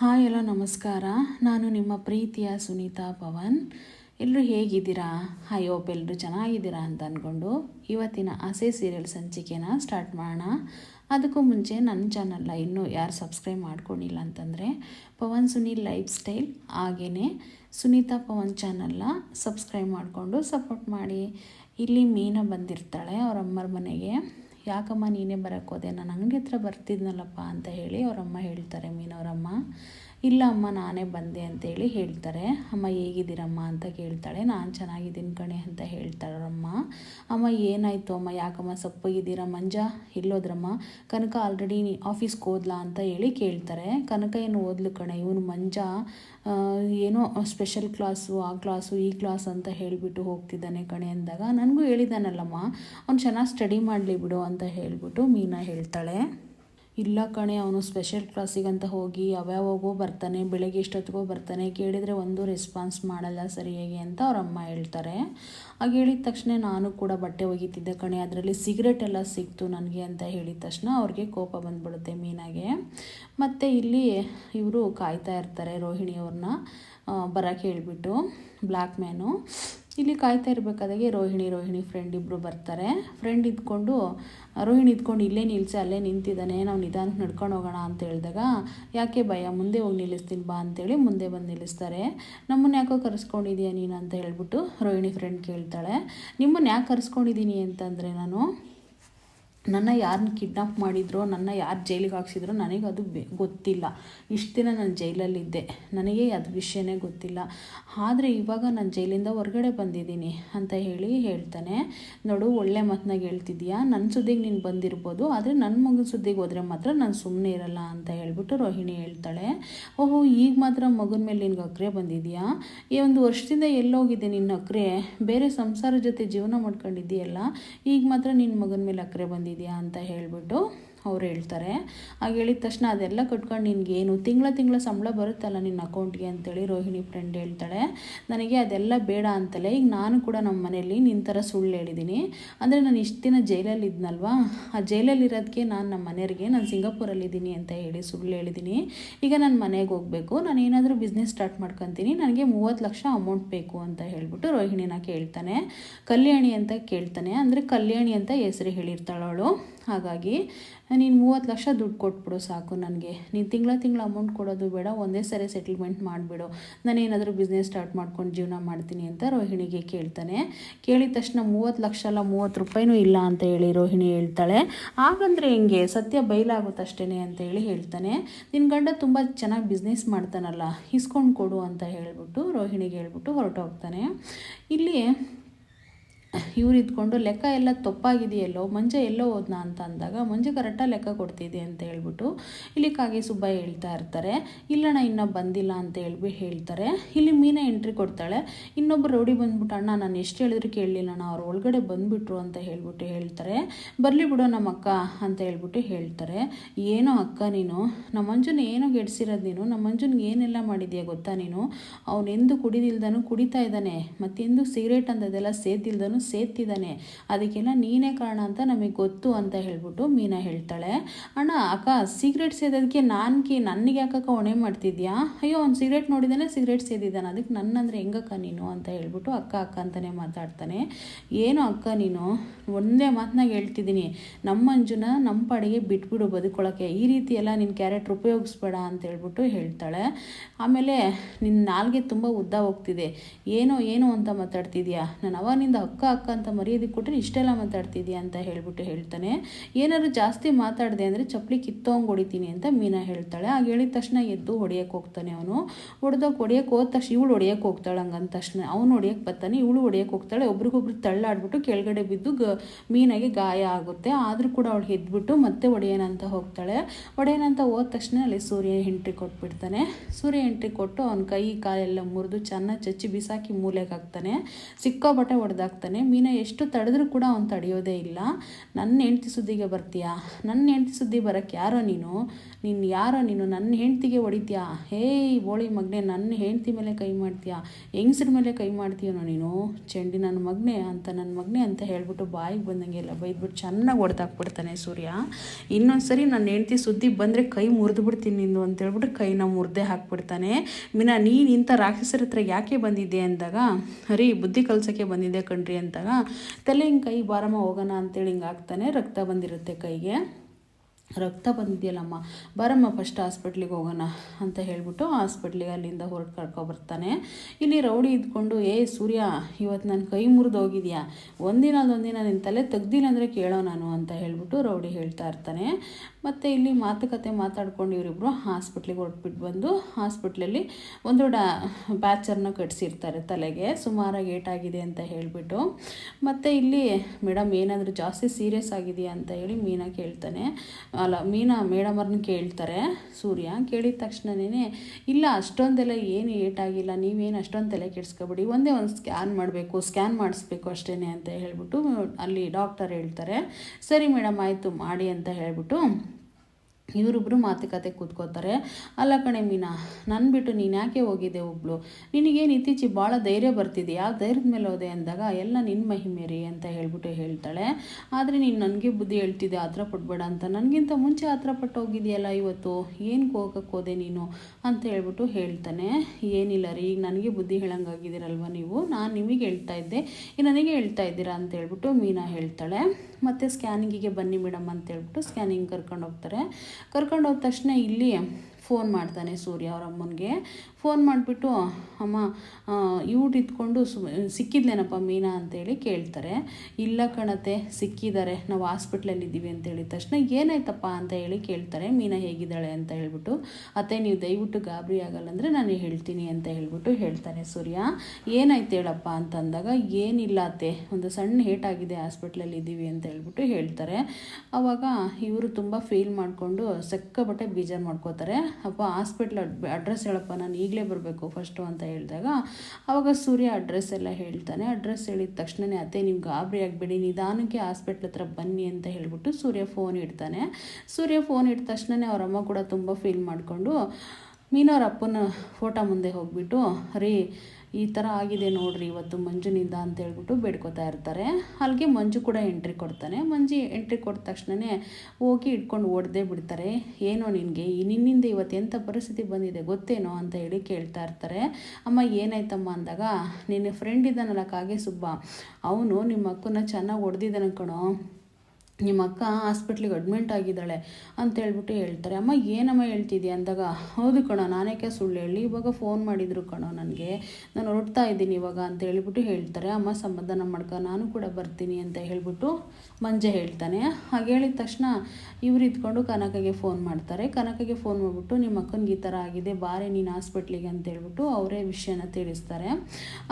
Hi ಎಲ್ಲ ನಮಸ್ಕಾರ. ನಾನು ನಿಮ್ಮ ಪ್ರೀತಿಯ ಸುನೀತಾ ಪವನ್. ಎಲ್ಲರೂ ಹೇಗಿದ್ದೀರಾ? ಹಾಯ್ ಹೋಪ್ ಎಲ್ಲರೂ ಚೆನ್ನಾಗಿದ್ದೀರಾ ಅಂತ ಅಂದ್ಕೊಂಡು ಇವತ್ತಿನ ಆಸೆ ಸೀರಿಯಲ್ ಸಂಚಿಕೆನ ಸ್ಟಾರ್ಟ್ ಮಾಡೋಣ. ಅದಕ್ಕೂ ಮುಂಚೆ ನನ್ನ ಚಾನಲ್ನ ಇನ್ನೂ ಯಾರು ಸಬ್ಸ್ಕ್ರೈಬ್ ಮಾಡ್ಕೊಂಡಿಲ್ಲ ಅಂತಂದರೆ ಪವನ್ ಸುನೀಲ್ ಲೈಫ್ ಸ್ಟೈಲ್ ಹಾಗೇ ಸುನೀತಾ ಪವನ್ ಚಾನಲ್ನ ಸಬ್ಸ್ಕ್ರೈಬ್ ಮಾಡಿಕೊಂಡು ಸಪೋರ್ಟ್ ಮಾಡಿ. ಇಲ್ಲಿ ಮೀನ ಬಂದಿರ್ತಾಳೆ, ಅವ್ರ ಅಮ್ಮರ ಮನೆಗೆ. ಯಾಕಮ್ಮ ನೀನೇ ಬರೋಕ್ಕೋದೆ ನಾನು ಅಂಗಡಿ ಹತ್ರ ಬರ್ತಿದ್ನಲ್ಲಪ್ಪ ಅಂತ ಹೇಳಿ ಅವರಮ್ಮ ಹೇಳ್ತಾರೆ ಮೀನವರಮ್ಮ. ಇಲ್ಲ ಅಮ್ಮ, ನಾನೇ ಬಂದೆ ಅಂತೇಳಿ ಹೇಳ್ತಾರೆ. ಅಮ್ಮ, ಹೇಗಿದ್ದೀರಮ್ಮ ಅಂತ ಕೇಳ್ತಾಳೆ. ನಾನು ಚೆನ್ನಾಗಿದ್ದೀನಿ ಕಣೆ ಅಂತ ಹೇಳ್ತಾರಮ್ಮ ಅಮ್ಮ, ಏನಾಯಿತು ಅಮ್ಮ? ಯಾಕಮ್ಮ ಸಪ್ಪಗಿದ್ದೀರ? ಮಂಜ, ಎಲ್ಲೋದ್ರಮ್ಮ? ಕನಕ ಆಲ್ರೆಡಿ ಆಫೀಸ್ಗೆ ಹೋದ್ಲಾ ಅಂತ ಹೇಳಿ ಕೇಳ್ತಾರೆ. ಕನಕ ಏನು ಓದ್ಲು ಕಣೆ? ಇವನು ಮಂಜ ಏನೋ ಸ್ಪೆಷಲ್ ಕ್ಲಾಸು ಆ ಕ್ಲಾಸು ಈ ಕ್ಲಾಸ್ ಅಂತ ಹೇಳಿಬಿಟ್ಟು ಹೋಗ್ತಿದ್ದಾನೆ ಕಣೆ ಅಂದಾಗ. ನನಗೂ ಹೇಳಿದ್ದಾನಲ್ಲಮ್ಮ ಅವ್ನು ಚೆನ್ನಾಗಿ ಸ್ಟಡಿ ಮಾಡಲಿ ಬಿಡು ಅಂತ ಹೇಳಿಬಿಟ್ಟು ಮೀನಾ ಹೇಳ್ತಾಳೆ. ಇಲ್ಲ ಕಣೆ, ಅವನು ಸ್ಪೆಷಲ್ ಕ್ಲಾಸಿಗಂತ ಹೋಗಿ ಯಾವ್ಯಾವಾಗೋ ಬರ್ತಾನೆ, ಬೆಳಗ್ಗೆ ಇಷ್ಟೊತ್ತಿಗೋ ಬರ್ತಾನೆ, ಕೇಳಿದರೆ ಒಂದು ರೆಸ್ಪಾನ್ಸ್ ಮಾಡಲ್ಲ ಸರಿಯಾಗಿ ಅಂತ ಅವ್ರ ಅಮ್ಮ ಹೇಳ್ತಾರೆ. ಆಗ ಹೇಳಿದ ತಕ್ಷಣ ನಾನು ಕೂಡ ಬಟ್ಟೆ ಒಗಿತಿದ್ದೆ ಕಣೆ, ಅದರಲ್ಲಿ ಸಿಗರೆಟ್ ಎಲ್ಲ ಸಿಕ್ತು ನನಗೆ ಅಂತ ಹೇಳಿದ ತಕ್ಷಣ ಅವ್ರಿಗೆ ಕೋಪ ಬಂದ್ಬಿಡುತ್ತೆ ಮೀನಾಗೆ. ಮತ್ತು ಇಲ್ಲಿ ಇವರು ಕಾಯ್ತಾ ಇರ್ತಾರೆ ರೋಹಿಣಿಯವ್ರನ್ನ ಬರೋಕ್ಕೆ ಹೇಳಿಬಿಟ್ಟು ಬ್ಲ್ಯಾಕ್ ಮ್ಯಾನು ಇಲ್ಲಿ ಕಾಯ್ತಾ ಇರಬೇಕಾದಾಗೆ ರೋಹಿಣಿ ರೋಹಿಣಿ ಫ್ರೆಂಡ್ ಇಬ್ಬರು ಬರ್ತಾರೆ. ಫ್ರೆಂಡ್ ಇದ್ಕೊಂಡು, ರೋಹಿಣಿ ಇದ್ಕೊಂಡು ಇಲ್ಲೇ ನಿಲ್ಲಿಸಿ ಅಲ್ಲೇ ನಿಂತಿದ್ದಾನೆ, ನಾವು ನಿಧಾನಕ್ಕೆ ನಡ್ಕೊಂಡು ಹೋಗೋಣ ಅಂತ ಹೇಳಿದಾಗ, ಯಾಕೆ ಭಯ, ಮುಂದೆ ಹೋಗಿ ನಿಲ್ಲಿಸ್ತೀನಿ, ಬಾ ಅಂತೇಳಿ ಮುಂದೆ ಬಂದು ನಿಲ್ಲಿಸ್ತಾರೆ. ನಮ್ಮನ್ನು ಯಾಕೋ ಕರೆಸ್ಕೊಂಡಿದ್ಯಾ ನೀನು? ಅಂತ ಹೇಳ್ಬಿಟ್ಟು ರೋಹಿಣಿ ಫ್ರೆಂಡ್ ಕೇಳ್ತಾಳೆ. ನಿಮ್ಮನ್ನು ಯಾಕೆ ಕರೆಸ್ಕೊಂಡಿದ್ದೀನಿ ಅಂತಂದರೆ ನಾನು ನನ್ನ ಯಾರನ್ನ ಕಿಡ್ನಾಪ್ ಮಾಡಿದ್ರೋ, ನನ್ನ ಯಾರು ಜೈಲಿಗೆ ಹಾಕ್ಸಿದ್ರೋ ನನಗೆ ಅದು ಬೆ, ಗೊತ್ತಿಲ್ಲ. ಇಷ್ಟು ದಿನ ನಾನು ಜೈಲಲ್ಲಿದ್ದೆ. ನನಗೆ ಅದು ವಿಷಯನೇ ಗೊತ್ತಿಲ್ಲ. ಆದರೆ ಇವಾಗ ನಾನು ಜೈಲಿಂದ ಹೊರಗಡೆ ಬಂದಿದ್ದೀನಿ ಅಂತ ಹೇಳಿ ಹೇಳ್ತಾನೆ. ನೋಡು, ಒಳ್ಳೆ ಮಾತನಾಗ ಹೇಳ್ತಿದ್ಯಾ ನನ್ನ ಸುದ್ದಿಗೆ ನೀನು ಬಂದಿರ್ಬೋದು, ಆದರೆ ನನ್ನ ಮಗನ ಸುದ್ದಿಗೆ ಹೋದರೆ ಮಾತ್ರ ನಾನು ಸುಮ್ಮನೆ ಇರಲ್ಲ ಅಂತ ಹೇಳ್ಬಿಟ್ಟು ರೋಹಿಣಿ ಹೇಳ್ತಾಳೆ. ಓಹೋ, ಈಗ ಮಾತ್ರ ಮಗನ ಮೇಲೆ ನಿನ್ಗೆ ಅಕ್ರೆ ಬಂದಿದೆಯಾ? ಈ ಒಂದು ವರ್ಷದಿಂದ ಎಲ್ಲೋಗಿದೆ ನಿನ್ನ ಅಕ್ರೆ. ಬೇರೆ ಸಂಸಾರ ಜೊತೆ ಜೀವನ ಮಾಡ್ಕೊಂಡಿದ್ದೀಯಲ್ಲ, ಈಗ ಮಾತ್ರ ನಿನ್ನ ಮಗನ ಮೇಲೆ ಅಕ್ರೆ ಬಂದಿದೆಯಾ ಅಂತ ಹೇಳಿಬಿಟ್ಟು ಅವ್ರು ಹೇಳ್ತಾರೆ. ಆಗ ಹೇಳಿದ ತಕ್ಷಣ ಅದೆಲ್ಲ ಕಟ್ಕೊಂಡು ನಿನಗೇನು ತಿಂಗಳ ತಿಂಗಳ ಸಂಬಳ ಬರುತ್ತಲ್ಲ ನಿನ್ನ ಅಕೌಂಟ್ಗೆ ಅಂತೇಳಿ ರೋಹಿಣಿ ಫ್ರೆಂಡ್ ಹೇಳ್ತಾಳೆ. ನನಗೆ ಅದೆಲ್ಲ ಬೇಡ ಅಂತಲೇ ಈಗ ನಾನು ಕೂಡ ನಮ್ಮ ಮನೆಯಲ್ಲಿ ನಿನ್ನ ಥರ ಸುಳ್ಳು ಹೇಳಿದ್ದೀನಿ. ಅಂದರೆ ನಾನು ಇಷ್ಟು ದಿನ ಜೈಲಲ್ಲಿ ಇದ್ನಲ್ವಾ? ಆ ಜೈಲಲ್ಲಿ ಇರೋದಕ್ಕೆ ನಾನು ನಮ್ಮ ಮನೆಯವರಿಗೆ ನಾನು ಸಿಂಗಾಪುರಲ್ಲಿದ್ದೀನಿ ಅಂತ ಹೇಳಿ ಸುಳ್ಳು ಹೇಳಿದ್ದೀನಿ. ಈಗ ನಾನು ಮನೆಗೆ ಹೋಗಬೇಕು, ನಾನು ಏನಾದರೂ ಬಿಸ್ನೆಸ್ ಸ್ಟಾರ್ಟ್ ಮಾಡ್ಕೊತೀನಿ, ನನಗೆ ಮೂವತ್ತು ಲಕ್ಷ ಅಮೌಂಟ್ ಬೇಕು ಅಂತ ಹೇಳಿಬಿಟ್ಟು ರೋಹಿಣಿನ ಕೇಳ್ತಾನೆ. ಕಲ್ಯಾಣಿ ಅಂತ ಕೇಳ್ತಾನೆ. ಅಂದರೆ ಕಲ್ಯಾಣಿ ಅಂತ ಹೆಸರು ಹೇಳಿರ್ತಾಳವಳು ಹಾಗಾಗಿ ನೀನು ಮೂವತ್ತು ಲಕ್ಷ ದುಡ್ಡು ಕೊಟ್ಬಿಡು ಸಾಕು ನನಗೆ. ನೀನು ತಿಂಗಳ ತಿಂಗಳ ಅಮೌಂಟ್ ಕೊಡೋದು ಬೇಡ, ಒಂದೇ ಸರಿ ಸೆಟಲ್ಮೆಂಟ್ ಮಾಡಿಬಿಡು. ನಾನು ಏನಾದರೂ ಬಿಸ್ನೆಸ್ ಸ್ಟಾರ್ಟ್ ಮಾಡ್ಕೊಂಡು ಜೀವನ ಮಾಡ್ತೀನಿ ಅಂತ ರೋಹಿಣಿಗೆ ಕೇಳ್ತಾನೆ. ಕೇಳಿದ ತಕ್ಷಣ ಮೂವತ್ತು ಲಕ್ಷ ಅಲ್ಲ, ಮೂವತ್ತು ರೂಪಾಯಿನೂ ಇಲ್ಲ ಅಂತ ಹೇಳಿ ರೋಹಿಣಿ ಹೇಳ್ತಾಳೆ. ಹಾಗಂದ್ರೆ ಹೆಂಗೆ, ಸತ್ಯ ಬಯಲಾಗುತ್ತಷ್ಟೇ ಅಂತ ಹೇಳಿ ಹೇಳ್ತಾನೆ. ನಿನ್ನ ಗಂಡ ತುಂಬ ಚೆನ್ನಾಗಿ ಬಿಸ್ನೆಸ್ ಮಾಡ್ತಾನಲ್ಲ, ಇಸ್ಕೊಂಡು ಕೊಡು ಅಂತ ಹೇಳಿಬಿಟ್ಟು ರೋಹಿಣಿಗೆ ಹೇಳ್ಬಿಟ್ಟು ಹೊರಟೋಗ್ತಾನೆ. ಇಲ್ಲಿ ಇವ್ರು ಇದ್ಕೊಂಡು ಲೆಕ್ಕ ಎಲ್ಲ ತಪ್ಪಾಗಿದೆಯಲ್ಲೋ, ಮಂಜೆ ಎಲ್ಲೋ ಹೋದ್ನ ಅಂತ ಅಂದಾಗ, ಮಂಜ ಕರೆಕ್ಟಾಗಿ ಲೆಕ್ಕ ಕೊಡ್ತಿದ್ದೆ ಅಂತ ಹೇಳ್ಬಿಟ್ಟು ಇಲ್ಲಿ ಕಾಗೆ ಸುಬ್ಬ ಹೇಳ್ತಾ ಇರ್ತಾರೆ. ಇಲ್ಲಣ್ಣ ಇನ್ನೂ ಬಂದಿಲ್ಲ ಅಂತ ಹೇಳ್ಬಿ ಹೇಳ್ತಾರೆ. ಇಲ್ಲಿ ಮೀನ ಎಂಟ್ರಿ ಕೊಡ್ತಾಳೆ. ಇನ್ನೊಬ್ಬರು ರೌಡಿ ಬಂದ್ಬಿಟ್ಟು, ಅಣ್ಣ, ನಾನು ಎಷ್ಟು ಹೇಳಿದ್ರು ಕೇಳಲಿಲ್ಲ ಅಣ್ಣ ಅವ್ರು ಒಳಗಡೆ ಬಂದ್ಬಿಟ್ರು ಅಂತ ಹೇಳ್ಬಿಟ್ಟು ಹೇಳ್ತಾರೆ. ಬರಲಿ ಬಿಡು ನಮ್ಮ ಅಕ್ಕ ಅಂತ ಹೇಳ್ಬಿಟ್ಟು ಹೇಳ್ತಾರೆ. ಏನೋ ಅಕ್ಕ ನೀನು ನಮ್ಮ ಮಂಜುನ ಏನೋ ಗೆಡ್ಸಿರೋದು ನೀನು ನಮ್ಮ ಮಂಜುನ್ಗೆ ಏನೆಲ್ಲ ಮಾಡಿದ್ಯಾ ಗೊತ್ತಾ ನೀನು? ಅವನೆಂದು ಕುಡಿದಿಲ್ದನು ಕುಡಿತಾ ಇದ್ದಾನೆ, ಮತ್ತೆಂದು ಸಿಗರೇಟ್ ಅಂತದೆಲ್ಲ ಸೇದಿಲ್ದನು ಸೇದ್ತಿದ್ದಾನೆ. ಅದಕ್ಕೆಲ್ಲ ನೀನೇ ಕಾರಣ ಅಂತ ನಮಗೆ ಗೊತ್ತು ಅಂತ ಹೇಳ್ಬಿಟ್ಟು ಮೀನಾ ಹೇಳ್ತಾಳೆ. ಅಣ್ಣ, ಅಕ್ಕ, ಸಿಗರೇಟ್ ಸೇದೋದಕ್ಕೆ ನಾನ್ಕಿ ನನಗೆ ಯಾಕಕ್ಕ ಹೊಣೆ ಮಾಡ್ತಿದ್ಯಾ? ಅಯ್ಯೋ, ಅವ್ನು ಸಿಗ್ರೆಟ್ ನೋಡಿದಾನೆ, ಸಿಗ್ರೆಟ್ ಸೇದಿದ್ದಾನೆ. ಅದಕ್ಕೆ ನನ್ನಂದ್ರೆ ಹೆಂಗಕ್ಕ ನೀನು ಅಂತ ಹೇಳ್ಬಿಟ್ಟು ಅಕ್ಕ ಅಕ್ಕ ಅಂತಲೇ ಮಾತಾಡ್ತಾನೆ. ಏನು ಅಕ್ಕ ನೀನು? ಒಂದೇ ಮಾತನಾಗ ಹೇಳ್ತಿದ್ದೀನಿ. ನಮ್ಮ ಮಂಜುನ ನಮ್ಮ ಪಾಡಿಗೆ ಬಿಟ್ಬಿಡು ಬದುಕೊಳ್ಳೋಕ್ಕೆ ಈ ರೀತಿ ಎಲ್ಲ ನಿನ್ನ ಕ್ಯಾರೆಕ್ಟರ್ ಉಪಯೋಗಿಸ್ಬೇಡ ಅಂತ ಹೇಳ್ಬಿಟ್ಟು ಹೇಳ್ತಾಳೆ. ಆಮೇಲೆ ನಿನ್ನ ನಾಲ್ಗೆ ತುಂಬ ಉದ್ದ ಹೋಗ್ತಿದೆ. ಏನೋ ಏನೋ ಅಂತ ಮಾತಾಡ್ತಿದ್ಯಾ? ನಾನು ಅವನಿಂದ ಅಕ್ಕ ಅಕ್ಕ ಅಂತ ಮರ್ಯಾದೆ ಕೊಟ್ಟರೆ ಇಷ್ಟೆಲ್ಲ ಮಾತಾಡ್ತಿದ್ಯಾ ಅಂತ ಹೇಳ್ಬಿಟ್ಟು ಹೇಳ್ತಾನೆ. ಏನಾದ್ರು ಜಾಸ್ತಿ ಮಾತಾಡಿದೆ ಅಂದರೆ ಚಪ್ಪಲಿ ಕಿತ್ತೋಂಗೆ ಹೊಡಿತೀನಿ ಅಂತ ಮೀನಾ ಹೇಳ್ತಾಳೆ. ಆಗ ಹೇಳಿದ ತಕ್ಷಣ ಎದ್ದು ಹೊಡೆಯಕ್ಕೆ ಹೋಗ್ತಾನೆ ಅವನು. ಹೊಡೆದಾಗ ಹೊಡಿಯಕ್ಕೆ ಹೋದ ತಕ್ಷಣ ಇವಳು ಹೊಡೆಯಕ್ಕೆ ಹೋಗ್ತಾಳೆ ಹಂಗಂದ ತಕ್ಷಣ. ಅವನು ಹೊಡಿಯಕ್ಕೆ ಬರ್ತಾನೆ, ಇವಳು ಹೊಡಿಯಕ್ಕೆ ಹೋಗ್ತಾಳೆ. ಒಬ್ರಿಗೊಬ್ರು ತಳ್ಳಾಡ್ಬಿಟ್ಟು ಕೆಳಗಡೆ ಬಿದ್ದು ಗ, ಮೀನಾಗೆ ಗಾಯ ಆಗುತ್ತೆ. ಆದರೂ ಕೂಡ ಅವಳು ಎದ್ಬಿಟ್ಟು ಮತ್ತೆ ಒಡೆಯನಂತ ಹೋಗ್ತಾಳೆ. ಒಡೆಯನಂತ ಹೋದ ತಕ್ಷಣ ಅಲ್ಲಿ ಸೂರ್ಯ ಎಂಟ್ರಿ ಕೊಟ್ಬಿಡ್ತಾನೆ. ಸೂರ್ಯ ಎಂಟ್ರಿ ಕೊಟ್ಟು ಅವನ ಕೈ ಕಾಲೆಲ್ಲ ಮುರಿದು ಚೆನ್ನಾಗಿ ಚಚ್ಚಿ ಬಿಸಾಕಿ ಮೂಲೆಗೆ ಹಾಕ್ತಾನೆ. ಸಿಕ್ಕಾಬಟ್ಟೆ ಹೊಡೆದಾಕ್ತಾನೆ ಹೇಳ್ತಾನೆ, ಮೀನಾ ಎಷ್ಟು ತಡೆದ್ರೂ ಕೂಡ ಅವ್ನು ತಡೆಯೋದೇ ಇಲ್ಲ. ನನ್ನ ಹೆಂಡ್ತಿ ಸುದ್ದಿಗೆ ಬರ್ತೀಯಾ? ನನ್ನ ಹೆಂಡ್ತಿ ಸುದ್ದಿ ಬರೋಕ್ಕೆ ಯಾರೋ ನೀನು? ನೀನು ಯಾರೋ ನೀನು? ನನ್ನ ಹೆಂಡ್ತಿಗೆ ಹೊಡಿತೀಯಾ? ಹೇಯ್ ಬೋಳಿ ಮಗನೇ ನನ್ನ ಹೆಂಡ್ತಿ ಮೇಲೆ ಕೈ ಮಾಡ್ತೀಯಾ? ಹೆಂಗಸ್ರ ಮೇಲೆ ಕೈ ಮಾಡ್ತೀಯನೋ ನೀನು? ಚೆಂಡಿ ನನ್ನ ಮಗನೆ ಅಂತ ನನ್ನ ಮಗನೇ ಅಂತ ಹೇಳ್ಬಿಟ್ಟು ಬಾಯಿಗೆ ಬಂದಂಗೆ ಇಲ್ಲ ಬೈದ್ಬಿಟ್ಟು ಚೆನ್ನಾಗಿ ಹೊಡೆದಾಕ್ಬಿಡ್ತಾನೆ ಸೂರ್ಯ. ಇನ್ನೊಂದು ಸರಿ ನನ್ನ ಹೆಂಡ್ತಿ ಸುದ್ದಿ ಬಂದರೆ ಕೈ ಮುರಿದು ಬಿಡ್ತೀನಿ ನಿಂದು ಅಂತ ಹೇಳ್ಬಿಟ್ಟು ಕೈನ ಮುರಿದೇ ಹಾಕ್ಬಿಡ್ತಾನೆ. ಮೀನಾ, ನೀನು ಇಂಥ ರಾಕ್ಷಸರ ಹತ್ರ ಯಾಕೆ ಬಂದಿದ್ದೆ ಅಂದಾಗ? ಹರಿ ಬುದ್ಧಿ ಕಲ್ಸೋಕ್ಕೆ ಬಂದಿದ್ದೆ ಕಣ್ರಿ ಅಂದಾಗ ತಲೆ ಹಿಂಗೆ ಕೈ ಬಾರಮ್ಮ ಹೋಗೋಣ ಅಂತೇಳಿ ಹಿಂಗೆ ಆಗ್ತಾನೆ ರಕ್ತ ಬಂದಿರುತ್ತೆ ಕೈಗೆ. ರಕ್ತ ಬಂದಿದೆಯಲ್ಲಮ್ಮ, ಬರಮ್ಮ ಫಸ್ಟ್ ಹಾಸ್ಪಿಟ್ಲಿಗೆ ಹೋಗೋಣ ಅಂತ ಹೇಳಿಬಿಟ್ಟು ಹಾಸ್ಪಿಟ್ಲಿಗೆ ಅಲ್ಲಿಂದ ಹೊರಟು ಕರ್ಕೊಬರ್ತಾನೆ ಇಲ್ಲಿ ರೌಡಿ ಇದ್ಕೊಂಡು, ಏ ಸೂರ್ಯ ಇವತ್ತು ನನ್ನ ಕೈ ಮುರಿದು ಹೋಗಿದ್ಯಾ? ಒಂದಿನ ಅದೊಂದಿನ ನಿನ್ನ ತಲೆ ತೆಗ್ದಿಲ್ಲ ಅಂದರೆ ಕೇಳೋ ನಾನು ಅಂತ ಹೇಳಿಬಿಟ್ಟು ರೌಡಿ ಹೇಳ್ತಾ ಇರ್ತಾನೆ. ಮತ್ತು ಇಲ್ಲಿ ಮಾತುಕತೆ ಮಾತಾಡ್ಕೊಂಡು ಇವರಿಬ್ಬರು ಹಾಸ್ಪಿಟ್ಲಿಗೆ ಹೊರಟ್ಬಿಟ್ಟು ಬಂದು ಹಾಸ್ಪಿಟ್ಲಲ್ಲಿ ಒಂದು ಡ ಪ್ಯಾಚರ್ನ ಕಟ್ಸಿರ್ತಾರೆ ತಲೆಗೆ. ಸುಮಾರಾಗಿ ಏಟಾಗಿದೆ ಅಂತ ಹೇಳಿಬಿಟ್ಟು. ಮತ್ತು ಇಲ್ಲಿ ಮೇಡಮ್ ಏನಾದರೂ ಜಾಸ್ತಿ ಸೀರಿಯಸ್ ಆಗಿದೆಯಾ ಅಂತ ಹೇಳಿ ಮೀನಾ ಕೇಳ್ತಾನೆ. ಅಲ್ಲ, ಮೀನಾ ಮೇಡಮರ್ನ ಕೇಳ್ತಾರೆ. ಸೂರ್ಯ ಕೇಳಿದ ತಕ್ಷಣನೇ ಇಲ್ಲ, ಅಷ್ಟೊಂದೆಲ್ಲ ಏನು ಏಟಾಗಿಲ್ಲ. ನೀವೇನು ಅಷ್ಟೊಂದು ತಲೆ ಕೆಡಿಸ್ಕೊಬಿಡಿ. ಒಂದೇ ಒಂದು ಸ್ಕ್ಯಾನ್ ಮಾಡಬೇಕು, ಸ್ಕ್ಯಾನ್ ಮಾಡಿಸ್ಬೇಕು ಅಷ್ಟೇ ಅಂತ ಹೇಳಿಬಿಟ್ಟು ಅಲ್ಲಿ ಡಾಕ್ಟರ್ ಹೇಳ್ತಾರೆ. ಸರಿ ಮೇಡಮ್, ಆಯಿತು, ಮಾಡಿ ಅಂತ ಹೇಳ್ಬಿಟ್ಟು ಇವರಿಬ್ಬರು ಮಾತುಕತೆ ಕೂತ್ಕೋತಾರೆ ಅಲ್ಲ ಕಣೆ ಮೀನಾ ನನ್ನ ಬಿಟ್ಟು ನೀನು ಯಾಕೆ ಹೋಗಿದ್ದೆ ಒಬ್ಳು? ನಿನಗೇನು ಇತ್ತೀಚೆಗೆ ಭಾಳ ಧೈರ್ಯ ಬರ್ತಿದೆ ಯಾವ ಧೈರ್ಯದ ಮೇಲೆ ಹೋದೆ ಅಂದಾಗ ಎಲ್ಲ ನಿನ್ನ ಮಹಿಮೆ ರೀ ಅಂತ ಹೇಳ್ಬಿಟ್ಟು ಹೇಳ್ತಾಳೆ. ಆದರೆ ನೀನು ನನಗೆ ಬುದ್ಧಿ ಹೇಳ್ತಿದ್ದೆ ಆ ಥರ ಪಡ್ಬೇಡ ಅಂತ. ನನಗಿಂತ ಮುಂಚೆ ಥರ ಪಟ್ಟು ಹೋಗಿದೆಯಲ್ಲ ಇವತ್ತು? ಏನಕ್ಕೆ ಹೋಗಕ್ಕೆ ಹೋದೆ ನೀನು? ಅಂತ ಹೇಳ್ಬಿಟ್ಟು ಹೇಳ್ತಾನೆ. ಏನಿಲ್ಲ ರೀ, ಈಗ ನನಗೆ ಬುದ್ಧಿ ಹೇಳಂಗಾಗಿದ್ದೀರಲ್ವ ನೀವು? ನಾನು ನಿಮಗೆ ಹೇಳ್ತಾ ಇದ್ದೆ. ನನಗೆ ಹೇಳ್ತಾ ಇದ್ದೀರಾ ಅಂತ ಹೇಳ್ಬಿಟ್ಟು ಮೀನಾ ಹೇಳ್ತಾಳೆ. ಮತ್ತು ಸ್ಕ್ಯಾನಿಂಗಿಗೆ ಬನ್ನಿ ಮೇಡಮ್ ಅಂತ ಹೇಳ್ಬಿಟ್ಟು ಸ್ಕ್ಯಾನಿಂಗ್ ಕರ್ಕೊಂಡು ಹೋಗ್ತಾರೆ. ಕರ್ಕೊಂಡು ಹೋದ ತಕ್ಷಣ ಇಲ್ಲಿ ಫೋನ್ ಮಾಡ್ತಾನೆ ಸೂರ್ಯ ಅವ್ರ ಅಮ್ಮನಿಗೆ. ಫೋನ್ ಮಾಡಿಬಿಟ್ಟು, ಅಮ್ಮ ಇವ್ರು ಇದ್ಕೊಂಡು ಸು, ಸಿಕ್ಕಿದ್ಲೇನಪ್ಪ ಮೀನಾ ಅಂತೇಳಿ ಕೇಳ್ತಾರೆ. ಇಲ್ಲ ಕಣತೆ, ಸಿಕ್ಕಿದ್ದಾರೆ, ನಾವು ಹಾಸ್ಪಿಟ್ಲಲ್ಲಿ ಇದ್ದೀವಿ ಅಂತ ಹೇಳಿದ ತಕ್ಷಣ ಏನಾಯ್ತಪ್ಪ ಅಂತ ಹೇಳಿ ಕೇಳ್ತಾರೆ. ಮೀನಾ ಹೇಗಿದ್ದಾಳೆ ಅಂತ ಹೇಳ್ಬಿಟ್ಟು, ಅತ್ತೆ, ನೀವು ದಯವಿಟ್ಟು ಗಾಬರಿ ಆಗಲ್ಲ ಅಂದರೆ ನಾನು ಹೇಳ್ತೀನಿ ಅಂತ ಹೇಳ್ಬಿಟ್ಟು ಹೇಳ್ತಾನೆ ಸೂರ್ಯ. ಏನಾಯ್ತು ಹೇಳಪ್ಪ ಅಂತಂದಾಗ, ಏನಿಲ್ಲ ಅತ್ತೆ, ಒಂದು ಸಣ್ಣ ಹೇಟಾಗಿದೆ ಹಾಸ್ಪಿಟ್ಲಲ್ಲಿ ಇದ್ದೀವಿ ಅಂತ ಹೇಳ್ಬಿಟ್ಟು ಹೇಳ್ತಾರೆ. ಅವಾಗ ಇವರು ತುಂಬ ಫೀಲ್ ಮಾಡಿಕೊಂಡು ಸಕ್ಕಬಟ್ಟೆ ಬೇಜಾರು ಮಾಡ್ಕೋತಾರೆ. ಅಪ್ಪ ಹಾಸ್ಪಿಟ್ಲ್ ಅಡ್ರೆಸ್ ಹೇಳಪ್ಪ, ನಾನು ಈಗಲೇ ಬರಬೇಕು ಫಸ್ಟು ಅಂತ ಹೇಳಿದಾಗ ಆವಾಗ ಸೂರ್ಯ ಅಡ್ರೆಸ್ ಎಲ್ಲ ಹೇಳ್ತಾನೆ. ಅಡ್ರೆಸ್ ಹೇಳಿದ ತಕ್ಷಣನೇ, ಅತ್ತೆ, ನೀವು ಗಾಬರಿ ಆಗಬೇಡಿ, ನಿಧಾನಕ್ಕೆ ಹಾಸ್ಪಿಟ್ಲ್ ಹತ್ರ ಬನ್ನಿ ಅಂತ ಹೇಳಿಬಿಟ್ಟು ಸೂರ್ಯ ಫೋನ್ ಇಡ್ತಾನೆ. ಸೂರ್ಯ ಫೋನ್ ಇಟ್ಟ ತಕ್ಷಣನೇ ಅವರಮ್ಮ ಕೂಡ ತುಂಬ ಫೀಲ್ ಮಾಡಿಕೊಂಡು, ಮೀನವ್ರ ಅಪ್ಪನ ಫೋಟೋ ಮುಂದೆ ಹೋಗ್ಬಿಟ್ಟು, ರೀ ಈ ಥರ ಆಗಿದೆ ನೋಡ್ರಿ ಇವತ್ತು ಮಂಜುನಿಂದ ಅಂತ ಹೇಳ್ಬಿಟ್ಟು ಬೇಡ್ಕೊತಾ ಇರ್ತಾರೆ. ಅಲ್ಲಿಗೆ ಮಂಜು ಕೂಡ ಎಂಟ್ರಿ ಕೊಡ್ತಾನೆ. ಮಂಜು ಎಂಟ್ರಿ ಕೊಟ್ಟ ತಕ್ಷಣವೇ ಹೋಗಿ ಇಟ್ಕೊಂಡು ಓಡದೆ ಬಿಡ್ತಾರೆ. ಏನೋ ನಿನಗೆ? ಈ ನಿನ್ನಿಂದ ಇವತ್ತು ಎಂಥ ಪರಿಸ್ಥಿತಿ ಬಂದಿದೆ ಗೊತ್ತೇನೋ ಅಂತ ಹೇಳಿ ಕೇಳ್ತಾ ಇರ್ತಾರೆ. ಅಮ್ಮ, ಏನಾಯ್ತಮ್ಮ ಅಂದಾಗ, ನಿನ್ನ ಫ್ರೆಂಡ್ ಇದ್ದಾನಲ್ಲ ಕಾಗೆ ಸುಬ್ಬ. ಅವನು ನಿಮ್ಮ ಅಕ್ಕನ ಚೆನ್ನಾಗಿ ಹೊಡೆದಿದ್ದಾನೆ ಕಣೋ. ನಿಮ್ಮ ಅಕ್ಕ ಹಾಸ್ಪಿಟ್ಲಿಗೆ ಅಡ್ಮಿಂಟ್ ಆಗಿದ್ದಾಳೆ ಅಂತ ಹೇಳ್ಬಿಟ್ಟು ಹೇಳ್ತಾರೆ. ಅಮ್ಮ, ಏನಮ್ಮ ಹೇಳ್ತಿದ್ಯಾ? ಅಂದಾಗ, ಹೌದು ಕಣೋ ನಾನೇಕೆ ಸುಳ್ಳು ಹೇಳಿ ಇವಾಗ ಫೋನ್ ಮಾಡಿದ್ರು ಕಣೋ ನನಗೆ. ನಾನು ಹೊರಡ್ತಾ ಇದ್ದೀನಿ ಇವಾಗ ಅಂತ ಹೇಳ್ಬಿಟ್ಟು ಹೇಳ್ತಾರೆ. ಅಮ್ಮ ಸಮಾಧಾನ ಮಾಡ್ಕ, ನಾನು ಕೂಡ ಬರ್ತೀನಿ ಅಂತ ಹೇಳಿಬಿಟ್ಟು ಮಂಜೆ ಹೇಳ್ತಾನೆ. ಹಾಗೆ ಹೇಳಿದ ತಕ್ಷಣ ಇವ್ರು ಇದ್ಕೊಂಡು ಕನಕಗೆ ಫೋನ್ ಮಾಡ್ತಾರೆ. ಕನಕಗೆ ಫೋನ್ ಮಾಡಿಬಿಟ್ಟು, ನಿಮ್ಮ ಅಕ್ಕನಿಗೆ ಈ ಥರ ಆಗಿದೆ, ಬಾರೆ ನೀನು ಹಾಸ್ಪಿಟ್ಲಿಗೆ ಅಂತ ಹೇಳ್ಬಿಟ್ಟು ಅವರೇ ವಿಷಯನ ತಿಳಿಸ್ತಾರೆ.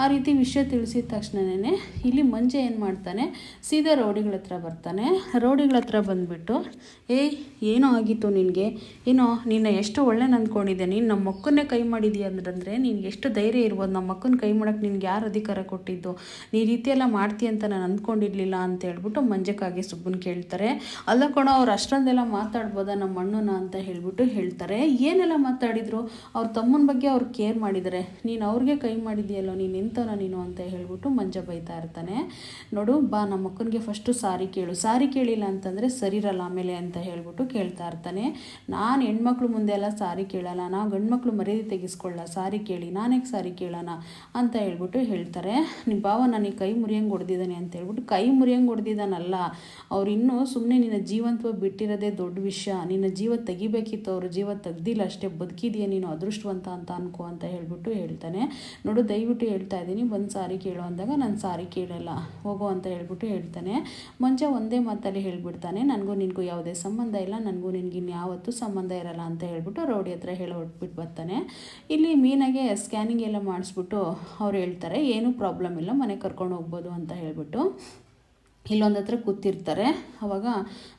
ಆ ರೀತಿ ವಿಷಯ ತಿಳಿಸಿದ ತಕ್ಷಣನೇ ಇಲ್ಲಿ ಮಂಜೆ ಏನು ಮಾಡ್ತಾನೆ, ಸೀದಾ ರೌಡಿಗಳ ಹತ್ರ ಬರ್ತಾನೆ. ರೋಡಿಗಳ ಹತ್ರ ಬಂದುಬಿಟ್ಟು ಏಯ್ ಏನೋ ಆಗಿತ್ತು ನಿನಗೆ? ಏನೋ, ನಿನ್ನ ಎಷ್ಟು ಒಳ್ಳೆ ಅಂದ್ಕೊಂಡಿದ್ದೆ ನೀನು ನಮ್ಮ ಮಕ್ಕನ್ನೇ ಕೈ ಮಾಡಿದೀಯ? ಅಂತಂದರೆ ನಿನಗೆ ಎಷ್ಟು ಧೈರ್ಯ ಇರ್ಬೋದು. ನಮ್ಮ ಮಕ್ಕನ ಕೈ ಮಾಡೋಕ್ಕೆ ನಿನ್ಗೆ ಯಾರು ಅಧಿಕಾರ ಕೊಟ್ಟಿದ್ದು? ನೀ ರೀತಿಯೆಲ್ಲ ಮಾಡ್ತೀಯ ಅಂತ ನಾನು ಅಂದ್ಕೊಂಡಿರ್ಲಿಲ್ಲ ಅಂತ ಹೇಳ್ಬಿಟ್ಟು ಮಂಜಕ್ಕಾಗಿ ಸುಬ್ಬನ್ ಕೇಳ್ತಾರೆ. ಅಲ್ಲ ಕಣೋ, ಅವ್ರು ಅಷ್ಟೊಂದೆಲ್ಲ ಮಾತಾಡ್ಬೋದಾ ನಮ್ಮ ಅಣ್ಣನ? ಅಂತ ಹೇಳ್ಬಿಟ್ಟು ಹೇಳ್ತಾರೆ. ಏನೆಲ್ಲ ಮಾತಾಡಿದ್ರು? ಅವ್ರ ತಮ್ಮನ ಬಗ್ಗೆ ಅವ್ರು ಕೇರ್ ಮಾಡಿದ್ದಾರೆ ನೀನು ಅವ್ರಿಗೆ ಕೈ ಮಾಡಿದೆಯಲ್ಲೋ? ನೀನು ಎಂಥವನ ನೀನು? ಅಂತ ಹೇಳ್ಬಿಟ್ಟು ಮಂಜ ಬೈತಾ ಇರ್ತಾನೆ. ನೋಡು, ಬಾ, ನಮ್ಮ ಮಕ್ಕನಿಗೆ ಫಸ್ಟು ಸಾರಿ ಕೇಳು. ಸಾರಿ ಕೇಳಿಲ್ಲ ಅಂತಂದರೆ ಸರಿರಲ್ಲ ಆಮೇಲೆ ಅಂತ ಹೇಳ್ಬಿಟ್ಟು ಕೇಳ್ತಾ ಇರ್ತಾನೆ. ನಾನು ಹೆಣ್ಮಕ್ಳು ಮುಂದೆ ಎಲ್ಲ ಸಾರಿ ಕೇಳಲ್ಲ ನಾವು ಗಂಡ್ಮಕ್ಳು ಮರ್ಯಾದೆ ತೆಗಿಸ್ಕೊಳ್ಳ ಸಾರಿ ಕೇಳಿ ನಾನೇಗೆ ಸಾರಿ ಕೇಳೋಣ ಅಂತ ಹೇಳ್ಬಿಟ್ಟು ಹೇಳ್ತಾರೆ. ನಿಮ್ಮ ಭಾವ ನನಗೆ ಕೈ ಮುರಿಯಂಗೆ ಹೊಡೆದಿದ್ದಾನೆ ಅಂತ ಹೇಳ್ಬಿಟ್ಟು ಕೈ ಮುರಿಯಂಗೆ ಹೊಡೆದಿದ್ದಾನಲ್ಲ ಅವ್ರು ಸುಮ್ಮನೆ ನಿನ್ನ ಜೀವಂತವ ಬಿಟ್ಟಿರೋದೇ ದೊಡ್ಡ ವಿಷಯ, ನಿನ್ನ ಜೀವ ತೆಗಿಬೇಕಿತ್ತು, ಅವ್ರ ಜೀವ ತೆಗ್ದಿಲ್ಲ, ಅಷ್ಟೇ ಬದುಕಿದೆಯಾ ನೀನು ಅದೃಷ್ಟವಂತ ಅಂತ ಅನ್ಕೋ ಅಂತ ಹೇಳ್ಬಿಟ್ಟು ಹೇಳ್ತಾನೆ. ನೋಡು, ದಯವಿಟ್ಟು ಹೇಳ್ತಾ ಇದ್ದೀನಿ, ಬಂದು ಸಾರಿ ಕೇಳು ಅಂದಾಗ ನಾನು ಸಾರಿ ಕೇಳಲ್ಲ, ಹೋಗೋ ಅಂತ ಹೇಳ್ಬಿಟ್ಟು ಹೇಳ್ತಾನೆ. ಮುಂಚೆ ಒಂದೇ ಮಾತಲ್ಲಿ ಹೇಳ್ಬಿಡ್ತಾನೆ. ನನಗೂ ನಿನಗೂ ಯಾವುದೇ ಸಂಬಂಧ ಇಲ್ಲ. ನನಗೂ ನಿನಗೆ ಇನ್ಯಾವತ್ತೂ ಸಂಬಂಧ ಇರಲ್ಲ ಅಂತ ಹೇಳ್ಬಿಟ್ಟು ರೌಡಿ ಹತ್ರ ಹೇಳಿ ಹೊಟ್ಬಿಟ್ಟು ಬರ್ತಾನೆ. ಇಲ್ಲಿ ಮೀನಾಗೆ ಸ್ಕ್ಯಾನಿಂಗ್ ಎಲ್ಲ ಮಾಡಿಸ್ಬಿಟ್ಟು ಅವ್ರು ಹೇಳ್ತಾರೆ, ಏನೂ ಪ್ರಾಬ್ಲಮ್ ಇಲ್ಲ. ಮನೆ ಕರ್ಕೊಂಡು ಹೋಗ್ಬೋದು ಅಂತ ಹೇಳಿಬಿಟ್ಟು. ಇಲ್ಲೊಂದು ಹತ್ರ ಕೂತಿರ್ತಾರೆ. ಅವಾಗ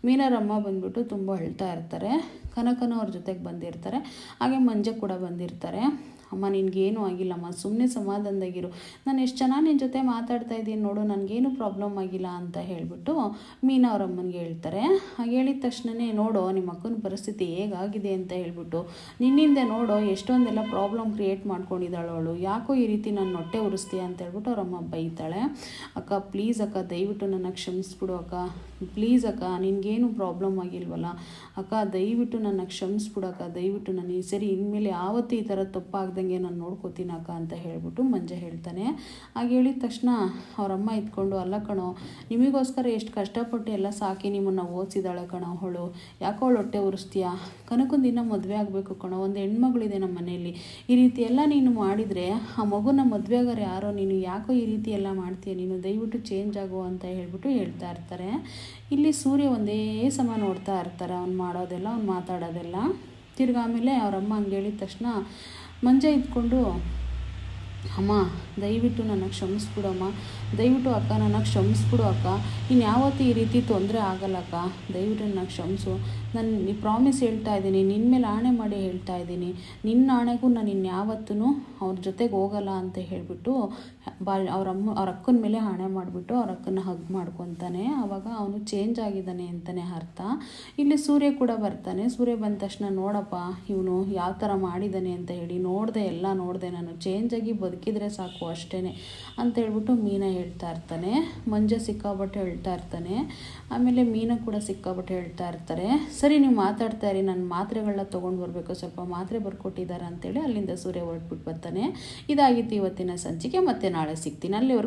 ಮೀನರಮ್ಮ ಬಂದ್ಬಿಟ್ಟು ತುಂಬ ಅಳ್ತಾ ಇರ್ತಾರೆ. ಕನಕನೂ ಅವ್ರ ಜೊತೆಗೆ ಬಂದಿರ್ತಾರೆ. ಹಾಗೆ ಮಂಜ ಕೂಡ ಬಂದಿರ್ತಾರೆ. ಅಮ್ಮ, ನಿನಗೇನು ಆಗಿಲ್ಲಮ್ಮ ಸುಮ್ಮನೆ ಸಮಾಧಾನದಾಗಿರು. ನಾನು ಎಷ್ಟು ಚೆನ್ನಾಗಿ ನಿನ್ನ ಜೊತೆ ಮಾತಾಡ್ತಾ ಇದ್ದೀನಿ ನೋಡು, ನನಗೇನು ಪ್ರಾಬ್ಲಮ್ ಆಗಿಲ್ಲ ಅಂತ ಹೇಳಿಬಿಟ್ಟು ಮೀನಾ ಅವ್ರ ಅಮ್ಮನಿಗೆ ಹೇಳ್ತಾರೆ. ಹಾಗೆ ಹೇಳಿದ ತಕ್ಷಣವೇ ನೋಡು, ನಿಮ್ಮ ಅಕ್ಕನ ಪರಿಸ್ಥಿತಿ ಹೇಗಾಗಿದೆ ಅಂತ ಹೇಳಿಬಿಟ್ಟು, ನಿನ್ನಿಂದ ನೋಡು, ಎಷ್ಟೊಂದೆಲ್ಲ ಪ್ರಾಬ್ಲಮ್ ಕ್ರಿಯೇಟ್ ಮಾಡ್ಕೊಂಡಿದ್ದಾಳು ಅವಳು, ಯಾಕೋ ಈ ರೀತಿ ನಾನು ಹೊಟ್ಟೆ ಉರಿಸ್ತೀಯ ಅಂತ ಹೇಳ್ಬಿಟ್ಟು ಅವ್ರಮ್ಮ ಬೈತಾಳೆ. ಅಕ್ಕ ಪ್ಲೀಸ್ ಅಕ್ಕ, ದಯವಿಟ್ಟು ನನ್ನ ಕ್ಷಮಿಸ್ಬಿಡು ಅಕ್ಕ. ಪ್ಲೀಸ್ ಅಕ್ಕ, ನಿನಗೇನು ಪ್ರಾಬ್ಲಮ್ ಆಗಿಲ್ವಲ್ಲ? ಅಕ್ಕ, ದಯವಿಟ್ಟು ನನ್ನ ಕ್ಷಮಿಸ್ಬಿಡಕ್ಕ ದಯವಿಟ್ಟು ನಾನು ಈ ಸರಿ ಇನ್ಮೇಲೆ ಯಾವತ್ತೂ ಈ ಥರ ತಪ್ಪಾಗ್ದಂಗೆ ನಾನು ನೋಡ್ಕೋತೀನಿ ಅಕ್ಕ ಅಂತ ಹೇಳಿಬಿಟ್ಟು ಮಂಜ ಹೇಳ್ತಾನೆ. ಹಾಗೆ ಹೇಳಿದ ತಕ್ಷಣ ಅವರಮ್ಮ ಇದ್ಕೊಂಡು ಅಲ್ಲ ಕಣೋ, ನಿಮಗೋಸ್ಕರ ಎಷ್ಟು ಕಷ್ಟಪಟ್ಟು ಎಲ್ಲ ಸಾಕಿ ನಿಮ್ಮನ್ನು ಓದಿಸಿದಾಳೆ ಕಣೋ ಅವಳು. ಯಾಕೋ ಅವಳು ಹೊಟ್ಟೆ ಉರಿಸ್ತೀಯಾ? ಕನಕೊಂದು ಇನ್ನೂ ಮದುವೆ ಆಗಬೇಕು ಕಣೋ. ಒಂದು ಹೆಣ್ಮಗಳಿದೆ ನಮ್ಮ ಮನೆಯಲ್ಲಿ. ಈ ರೀತಿ ಎಲ್ಲ ನೀನು ಮಾಡಿದರೆ ಆ ಮಗುನ ಮದುವೆ ಆಗೋರು ಯಾರೋ? ನೀನು ಯಾಕೋ ಈ ರೀತಿ ಎಲ್ಲ ಮಾಡ್ತೀಯ? ನೀನು ದಯವಿಟ್ಟು ಚೇಂಜ್ ಆಗೋ ಅಂತ ಹೇಳ್ಬಿಟ್ಟು ಹೇಳ್ತಾ ಇರ್ತಾರೆ. ಇಲ್ಲಿ ಸೂರ್ಯ ಒಂದೇ ಸಮ ನೋಡ್ತಾ ಇರ್ತಾರೆ, ಅವ್ನು ಮಾಡೋದೆಲ್ಲ, ಅವ್ನು ಮಾತಾಡೋದೆಲ್ಲ. ತಿರ್ಗಿ ಆಮೇಲೆ ಅವರಮ್ಮ ಹಂಗೆ ಹೇಳಿದ ತಕ್ಷಣ ಮಂಜೆ ಇದ್ಕೊಂಡು, ಅಮ್ಮ, ದಯವಿಟ್ಟು ನನಗೆ ಕ್ಷಮಿಸ್ಬಿಡಮ್ಮ. ದಯವಿಟ್ಟು ಅಕ್ಕ ನನಗೆ ಕ್ಷಮಿಸ್ಬಿಡು ಅಕ್ಕ. ಇನ್ನು ಯಾವತ್ತೂ ಈ ರೀತಿ ತೊಂದರೆ ಆಗಲ್ಲ ಅಕ್ಕ. ದಯವಿಟ್ಟು ನನಗೆ ಕ್ಷಮಿಸು. ನಾನು, ನೀ ಪ್ರಾಮಿಸ್ ಹೇಳ್ತಾ ಇದ್ದೀನಿ. ನಿನ್ನ ಮೇಲೆ ಆಣೆ ಮಾಡಿ ಹೇಳ್ತಾ ಇದ್ದೀನಿ. ನಿನ್ನ ಆಣೆಗೂ ನಾನು ಇನ್ಯಾವತ್ತೂ ಅವ್ರ ಜೊತೆಗೆ ಹೋಗಲ್ಲ ಅಂತ ಹೇಳಿಬಿಟ್ಟು ಬಾ ಅವ್ರ ಅಮ್ಮ, ಅವ್ರ ಅಕ್ಕನ ಮೇಲೆ ಹಣೆ ಮಾಡಿಬಿಟ್ಟು ಅವ್ರ ಅಕ್ಕನ ಹಗ್ ಮಾಡ್ಕೊತಾನೆ. ಆವಾಗ ಅವನು ಚೇಂಜ್ ಆಗಿದ್ದಾನೆ ಅಂತಲೇ ಅರ್ಥ. ಇಲ್ಲಿ ಸೂರ್ಯ ಕೂಡ ಬರ್ತಾನೆ. ಸೂರ್ಯ ಬಂದ ತಕ್ಷಣ ನೋಡಪ್ಪ, ಇವನು ಯಾವ ಥರ ಮಾಡಿದ್ದಾನೆ ಅಂತ ಹೇಳಿ ನೋಡಿದೆ, ಎಲ್ಲ ನೋಡಿದೆ. ನಾನು ಚೇಂಜ್ ಆಗಿ ಬದುಕಿದ್ರೆ ಸಾಕು ಅಷ್ಟೇ ಅಂತ ಹೇಳ್ಬಿಟ್ಟು ಮೀನ ಹೇಳ್ತಾ ಇರ್ತಾನೆ. ಮಂಜ ಸಿಕ್ಕಾಬಟ್ಟೆ ಹೇಳ್ತಾ ಇರ್ತಾನೆ. ಆಮೇಲೆ ಮೀನ ಕೂಡ ಸಿಕ್ಕಾಬಟ್ಟೆ ಹೇಳ್ತಾ ಇರ್ತಾರೆ. ಸರಿ, ನೀವು ಮಾತಾಡ್ತಾ ಇರಿ, ನಾನು ಮಾತ್ರೆಗಳನ್ನ ತೊಗೊಂಡು ಬರಬೇಕು. ಸ್ವಲ್ಪ ಮಾತ್ರೆ ಬರ್ಕೊಟ್ಟಿದ್ದಾರೆ ಅಂತೇಳಿ ಅಲ್ಲಿಂದ ಸೂರ್ಯ ಹೊರಟ್ಬಿಟ್ಟು ಬರ್ತಾನೆ. ಇದಾಗಿತ್ತು ಇವತ್ತಿನ ಸಂಚಿಕೆ. ಮತ್ತೆ ನಾಳೆ ಸಿಗ್ತೀನಿ. ಅಲ್ಲಿವರೆಗೂ